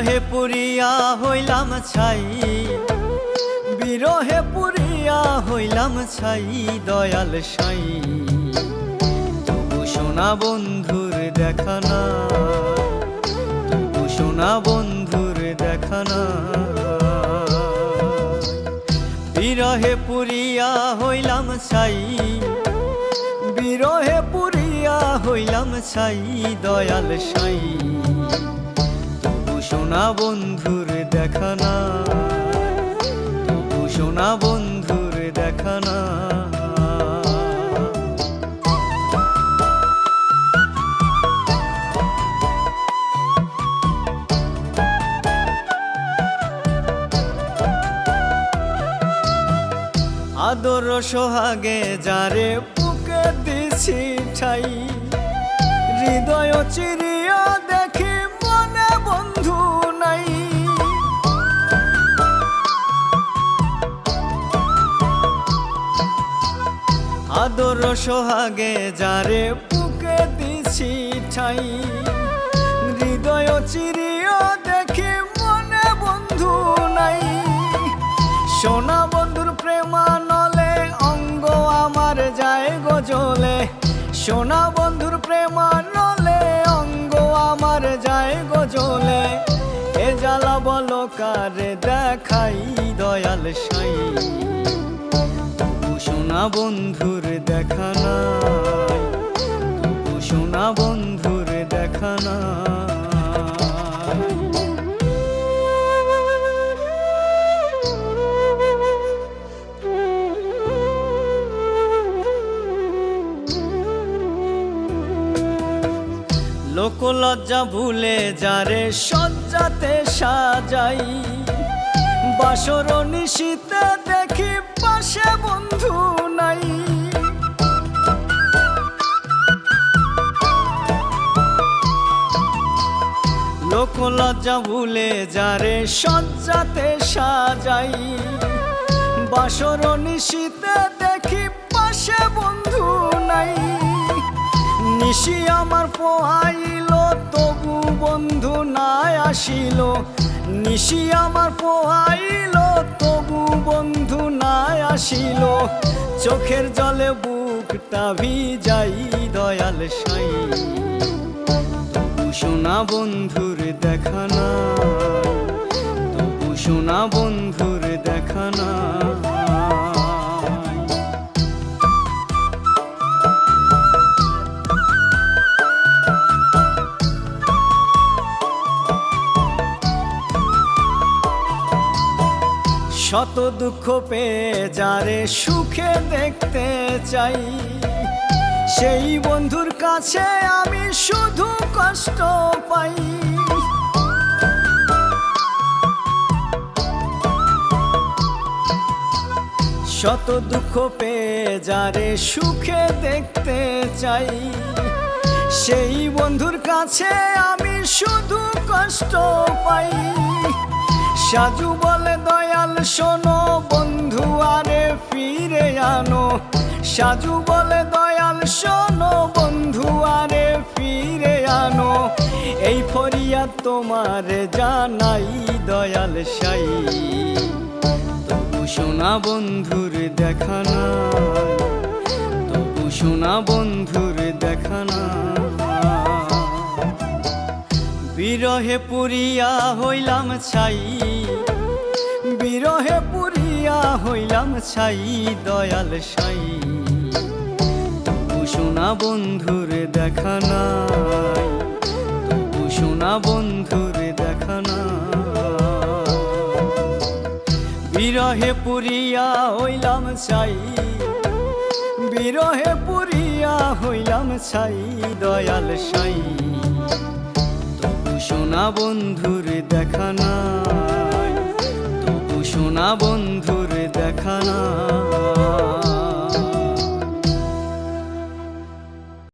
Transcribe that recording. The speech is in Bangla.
পুরিয়া হইলাম ছাই, বিরহে পুরিয়া হইলাম ছাই, দয়াল সাই। তবু সোনা বন্ধুর দেখা না, তবু সোনা বন্ধুর দেখা না। বিরহে পুরিয়া হইলাম ছাই, বিরহে পুরিয়া হইলাম ছাই, দয়াল সাই। সোনা বন্ধুর দেখা না। তবু সোনা বন্ধুর দেখা না। আদর সোহাগে যারে বুকে দিছি ঠাই, হৃদয় চিরিয়া সোহাগে যারে বুকে দিছি ঠাই। হৃদয় চিরিয়া দেখি মনে বন্ধু নাই। সোনা বন্ধুর প্রেমানলে অঙ্গ আমার যায় গজলে। সোনা বন্ধুর প্রেমানলে অঙ্গ আমার যায় গজলে। এ জ্বালা বলো কারে দেখাই দয়াল সাই। সোনা বন্ধুর দেখা নাই, তবু সোনা বন্ধুর দেখা নাই। লোকলজ্জা ভুলে যারে সজ্জাতে সাজাই, বাসর নিশীতে দেখি পাশে বন্ধু নাই। লোকলজ্জা ভুলে যারে সজ্জাতে সাজাই। বাসর নিশীতে দেখি পাশে বন্ধু নাই। নিশি আমার পোহাইল, তবু বন্ধু নাই আসিল। নিশি আমার পোহাইল, তবু বন্ধু আসিল, চোখের জলে বুকটা ভিজাই দয়াল সাই। তবু সোনা বন্ধুর দেখানা তবু সোনা বন্ধুর দেখা শত দুঃখ পেয়ে যারে সুখে দেখতে চাই। সেই বন্ধুর কাছে আমি শুধু কষ্ট পাই। শত দুঃখ পেয়ে যারে সুখে দেখতে চাই। সেই বন্ধুর কাছে আমি শুধু কষ্ট পাই। সাজু বলে, দয়াল শোনো বন্ধু, আরে ফিরে আনো। সাজু বলে, দয়াল শোনো বন্ধু, আরে ফিরে আনো। এই ফরিয়া তোমার জানাই, দয়াল সাই। তবু সোনা বন্ধুর দেখা না তবু সোনা বন্ধুর দেখা না বিরহে পুরিয়া হইলাম ছাই। বিরহে পুরিয়া হইলাম ছাই, দয়াল সাই। তবু সোনা বন্ধুর দেখা নাই, তবু সোনা বন্ধুর দেখা নাই। বিরহে পুরিয়া হইলাম ছাই, বিরহে পুরিয়া হইলাম ছাই, দয়াল সাই। সোনা বন্ধুর দেখা নাই তবু সোনা বন্ধুর দেখা নাই।